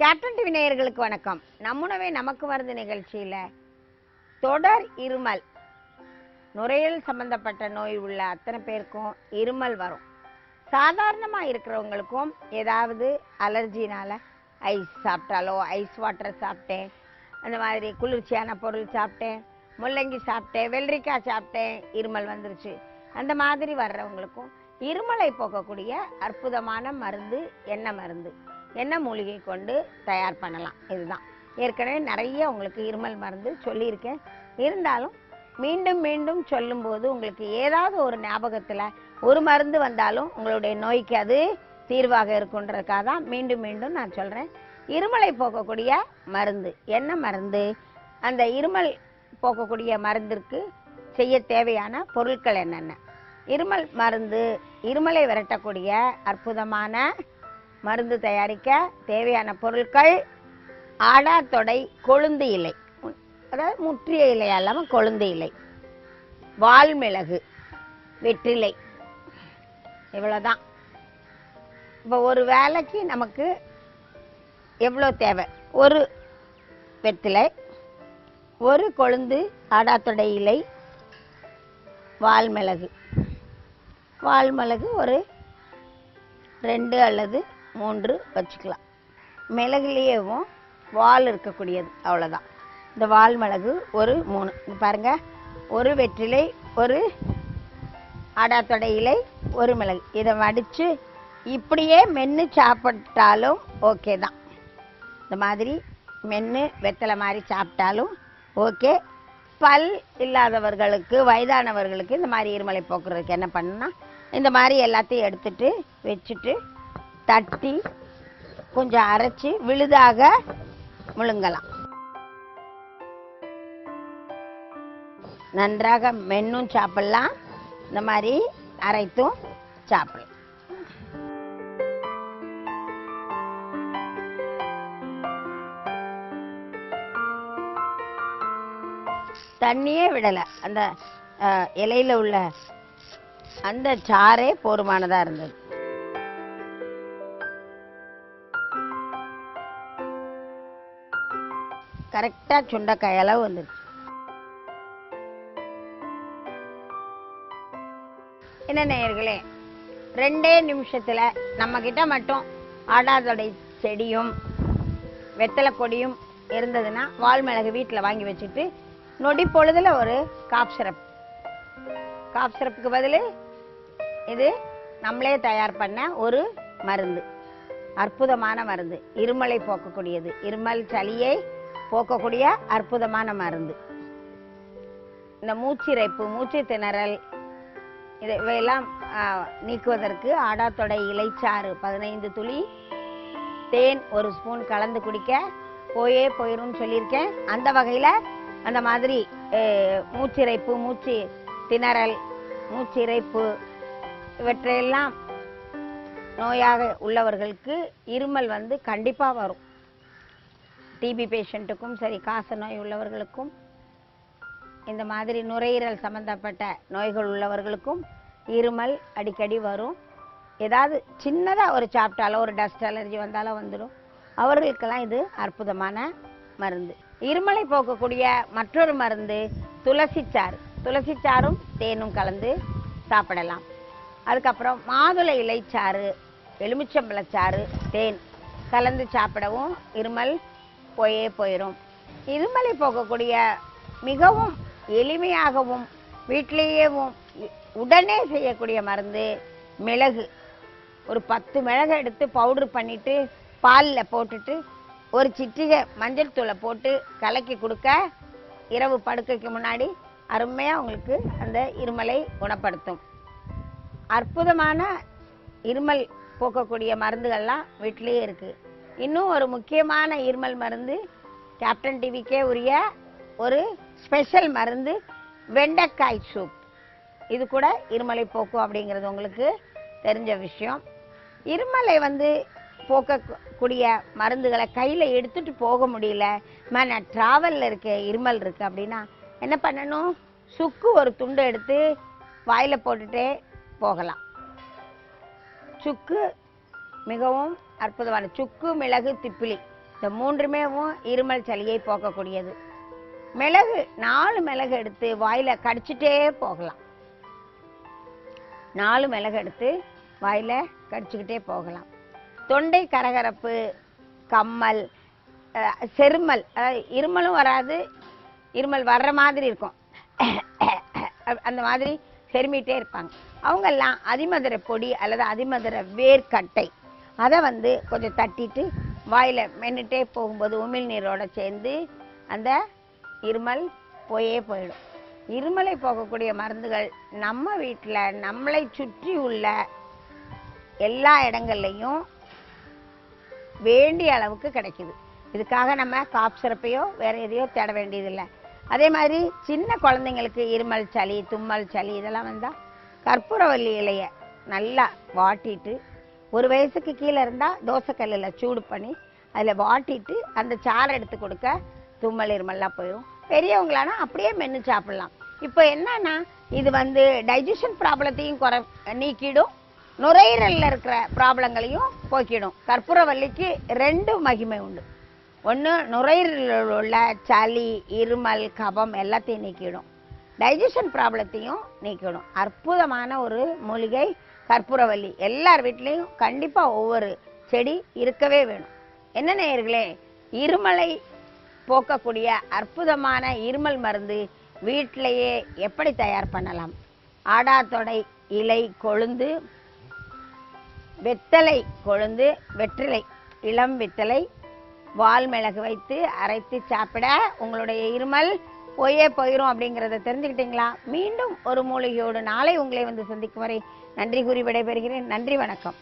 Captain TV நேயர்களுக்கு வணக்கம். நம்முனவே நமக்கு மருந்து நிகழ்ச்சியில். தொடர் இருமல். நுரையீரல் சம்பந்தப்பட்ட நோய் உள்ள அத்தனை பேருக்கும் இருமல் வரும். சாதாரணமாக இருக்கிறவங்களுக்கும் ஏதாவது அலர்ஜினால் ஐஸ் சாப்பிட்டாலோ ஐஸ் வாட்டர் சாப்பிட்டேன். அந்த மாதிரி குளிர்ச்சியான பொருள் சாப்பிட்டேன். முள்ளங்கி சாப்பிட்டேன் வெள்ளரிக்காய் சாப்பிட்டேன் இருமல் வந்துருச்சு. அந்த மாதிரி வர்றவங்களுக்கும் இருமலை போக்கக்கூடிய அற்புதமான மருந்து என்ன மருந்து? என்ன மூலிகை கொண்டு தயார் பண்ணலாம். இதுதான். ஏற்கனவே நிறைய உங்களுக்கு இருமல் மருந்து சொல்லியிருக்கேன். இருந்தாலும் மீண்டும் மீண்டும் சொல்லும்போது உங்களுக்கு ஏதாவது ஒரு ஞாபகத்தில் ஒரு மருந்து வந்தாலும் உங்களுடைய நோய்க்கு அது தீர்வாக இருக்குன்றதுக்காக தான் மீண்டும் மீண்டும் நான் சொல்கிறேன் இருமலை போக்கக்கூடிய மருந்து. என்ன மருந்து? அந்த இருமல் போக்கக்கூடிய மருந்திற்கு செய்ய தேவையான பொருட்கள் என்னென்ன? இருமல் மருந்து இருமலை விரட்டக்கூடிய அற்புதமான மருந்து தயாரிக்க தேவையான பொருட்கள் ஆடாத்தொடை கொழுந்து இலை. அதாவது முற்றிய இலை இல்லாமல் கொழுந்து இலை. வால்மிளகு வெற்றிலை. இவ்வளோதான் இப்போ ஒரு வேலைக்கு நமக்கு எவ்வளோ தேவை? ஒரு வெற்றிலை ஒரு கொழுந்து ஆடாத்தொடை இலை வால்மிளகு வால்மிளகு ஒரு ரெண்டு அல்லது மூன்று வச்சுக்கலாம். மிளகுலேயேவும் வால் இருக்கக்கூடியது அவ்வளோதான் இந்த வால் மிளகு ஒரு மூணு. பாருங்கள் ஒரு வெற்றிலை ஒரு அடாத்தொடை இலை ஒரு மிளகு. இதை வடித்து இப்படியே மென்று சாப்பிட்டாலும் ஓகே தான். இந்த மாதிரி மென்று வெத்தலை மாதிரி சாப்பிட்டாலும் ஓகே. பல் இல்லாதவர்களுக்கு வயதானவர்களுக்கு இந்த மாதிரி இருமலை போக்குறதுக்கு என்ன பண்ணுன்னா இந்த மாதிரி எல்லாத்தையும் எடுத்துட்டு வச்சுட்டு தட்டி கொஞ்சம் அரைச்சி விழுதாக முழுங்கலாம். நன்றாக மென்னும் சாப்பிடலாம். இந்த மாதிரி அரைத்தும் சாப்பிடலாம். தண்ணியே விடலை. அந்த இலையில் இலையில உள்ள அந்த சாறே போருமானதாக இருந்தது. கரெக்டாக சுண்டைக்காய் அளவு வந்துருச்சு. என்ன நேயர்களே ரெண்டே நிமிஷத்துல நம்ம கிட்ட மட்டும் ஆடாதொடை செடியும் வெத்தலை கொடியும் இருந்ததுன்னா வால்மிளகு வீட்டில் வாங்கி வச்சுட்டு நொடி பொழுதுல ஒரு காப் சிரப். காப் சிரப்புக்கு பதில் இது நம்மளே தயார் பண்ண ஒரு மருந்து. அற்புதமான மருந்து. இருமலை போக்கக்கூடியது. இருமல் சளியை போக்கக்கூடிய அற்புதமான மருந்து. இந்த மூச்சிரைப்பு மூச்சு திணறல் இதை இவையெல்லாம் நீக்குவதற்கு ஆடாத்தொடை இலைச்சாறு பதினைந்து துளி தேன் ஒரு ஸ்பூன் கலந்து குடிக்க போயே போயிரும்னு சொல்லியிருக்கேன். அந்த வகையில் அந்த மாதிரி மூச்சிறைப்பு மூச்சிரைப்பு மூச்சு திணறல் மூச்சிரைப்பு இவற்றையெல்லாம் நோயாக உள்ளவர்களுக்கு இருமல் வந்து கண்டிப்பாக வரும். டிபி பேஷண்ட்டுக்கும் சரி காச நோய் உள்ளவர்களுக்கும் இந்த மாதிரி நுரையீரல் சம்பந்தப்பட்ட நோய்கள் உள்ளவர்களுக்கும் இருமல் அடிக்கடி வரும். ஏதாவது சின்னதாக ஒரு சாப்பிட்டாலோ ஒரு டஸ்ட் அலர்ஜி வந்தாலோ வந்துடும் அவர்களுக்கெல்லாம் இது அற்புதமான மருந்து. இருமலை போக்கக்கூடிய மற்றொரு மருந்து துளசிச்சாறு துளசிச்சாறும் தேனும் கலந்து சாப்பிடலாம். அதுக்கப்புறம் மாதுளை இலைச்சாறு எலுமிச்சம்பழச்சாறு தேன் கலந்து சாப்பிடவும் இருமல் போயே போயிடும் இருமலை போக்கக்கூடிய மிகவும் எளிமையாகவும் வீட்டிலேயேவும் உடனே செய்யக்கூடிய மருந்து மிளகு. ஒரு பத்து மிளகு எடுத்து பவுடர் பண்ணிவிட்டு பாலில் போட்டுட்டு ஒரு சிட்டிகை மஞ்சள் தூளை போட்டு கலக்கி கொடுக்க இரவு படுக்கைக்கு முன்னாடி அருமையாக உங்களுக்கு அந்த இருமலை குணப்படுத்தும். அற்புதமான இருமல் போக்கக்கூடிய மருந்துகள்லாம் வீட்டிலேயே இருக்குது இன்னும் ஒரு முக்கியமான இருமல் மருந்து கேப்டன் டிவிக்கே உரிய ஒரு ஸ்பெஷல் மருந்து வெண்டைக்காய் சூப் இது கூட இருமலை போக்கும் அப்படிங்கிறது உங்களுக்கு தெரிஞ்ச விஷயம். இருமலை வந்து போக்கக்கூடிய மருந்துகளை கையில் எடுத்துகிட்டு போக முடியல. அம்மா, நான் ட்ராவலில் இருக்க இருமல் இருக்குது அப்படின்னா என்ன பண்ணணும்? சுக்கு ஒரு துண்டு எடுத்து வாயில் போட்டுகிட்டே போகலாம். சுக்கு மிகவும் அற்புதமான சுக்கு மிளகு திப்பிலி. இந்த மூன்றுமேவும் இருமல் சளியை போக்கக்கூடியது. மிளகு நாலு மிளகு எடுத்து வாயில கடிச்சிட்டே போகலாம். நாலு மிளகு எடுத்து வாயில கடிச்சுக்கிட்டே போகலாம். தொண்டை கரகரப்பு கம்மல் செருமல் அதாவது இருமலும் வராது இருமல் வர்ற மாதிரி இருக்கும். அந்த மாதிரி செருமிட்டே இருப்பாங்க. அவங்கெல்லாம் அதிமதுரை பொடி அல்லது அதிமதுரை வேர்க்கட்டை. அதை வந்து கொஞ்சம் தட்டிட்டு வாயில் மென்னுட்டே போகும்போது உமிழ்நீரோடு சேர்ந்து அந்த இருமல் போயே போயிடும். இருமலை போகக்கூடிய மருந்துகள் நம்ம வீட்டில் நம்மளை சுற்றி உள்ள எல்லா இடங்கள்லையும் வேண்டிய அளவுக்கு கிடைக்குது. இதுக்காக நம்ம காப் சிறப்பையோ வேறு எதையோ தேட வேண்டியதில்லை. அதே மாதிரி சின்ன குழந்தைங்களுக்கு இருமல் சளி தும்மல் சளி இதெல்லாம் வந்தால் கற்பூரவல்லி இலையை நல்லா வாட்டிட்டு ஒரு வயசுக்கு கீழே இருந்தால் தோசைக்கல்லில் சூடு பண்ணி அதில் வாட்டிட்டு அந்த சாறை எடுத்து கொடுக்க தும்மல் இருமல்லாம் போயிடும் பெரியவங்களானா அப்படியே மென்று சாப்பிடலாம். இப்போ என்னன்னா இது வந்து டைஜஷன் ப்ராப்ளத்தையும் குறை நீக்கிடும். நுரையீரலில் இருக்கிற ப்ராப்ளங்களையும் போக்கிடும். கற்பூரவல்லிக்கு ரெண்டு மகிமை உண்டு. ஒன்று நுரையீரலில் உள்ள சளி இருமல் கபம் எல்லாத்தையும் நீக்கிடும். டைஜஷன் ப்ராப்ளத்தையும் நீக்கிடும். அற்புதமான ஒரு மூலிகை கற்பூரவல்லி. எல்லார் வீட்லேயும் கண்டிப்பாக ஒவ்வொரு செடி இருக்கவே வேணும். என்ன நேயர்களே? இருமலை போக்கக்கூடிய அற்புதமான இருமல் மருந்து வீட்டிலேயே எப்படி தயார் பண்ணலாம்? ஆடாத்தொடை இலை கொழுந்து வெத்தலை கொழுந்து வெற்றிலை இளம் வெத்தலை வால் மிளகு வைத்து அரைத்து சாப்பிட உங்களுடைய இருமல் போயே போயிரும் அப்படிங்கிறத தெரிஞ்சுக்கிட்டீங்களா? மீண்டும் ஒரு மூலிகையோடு நாளை உங்களை வந்து சந்திக்கும் வரை நன்றி கூறி விடைபெறுகிறேன். நன்றி வணக்கம்.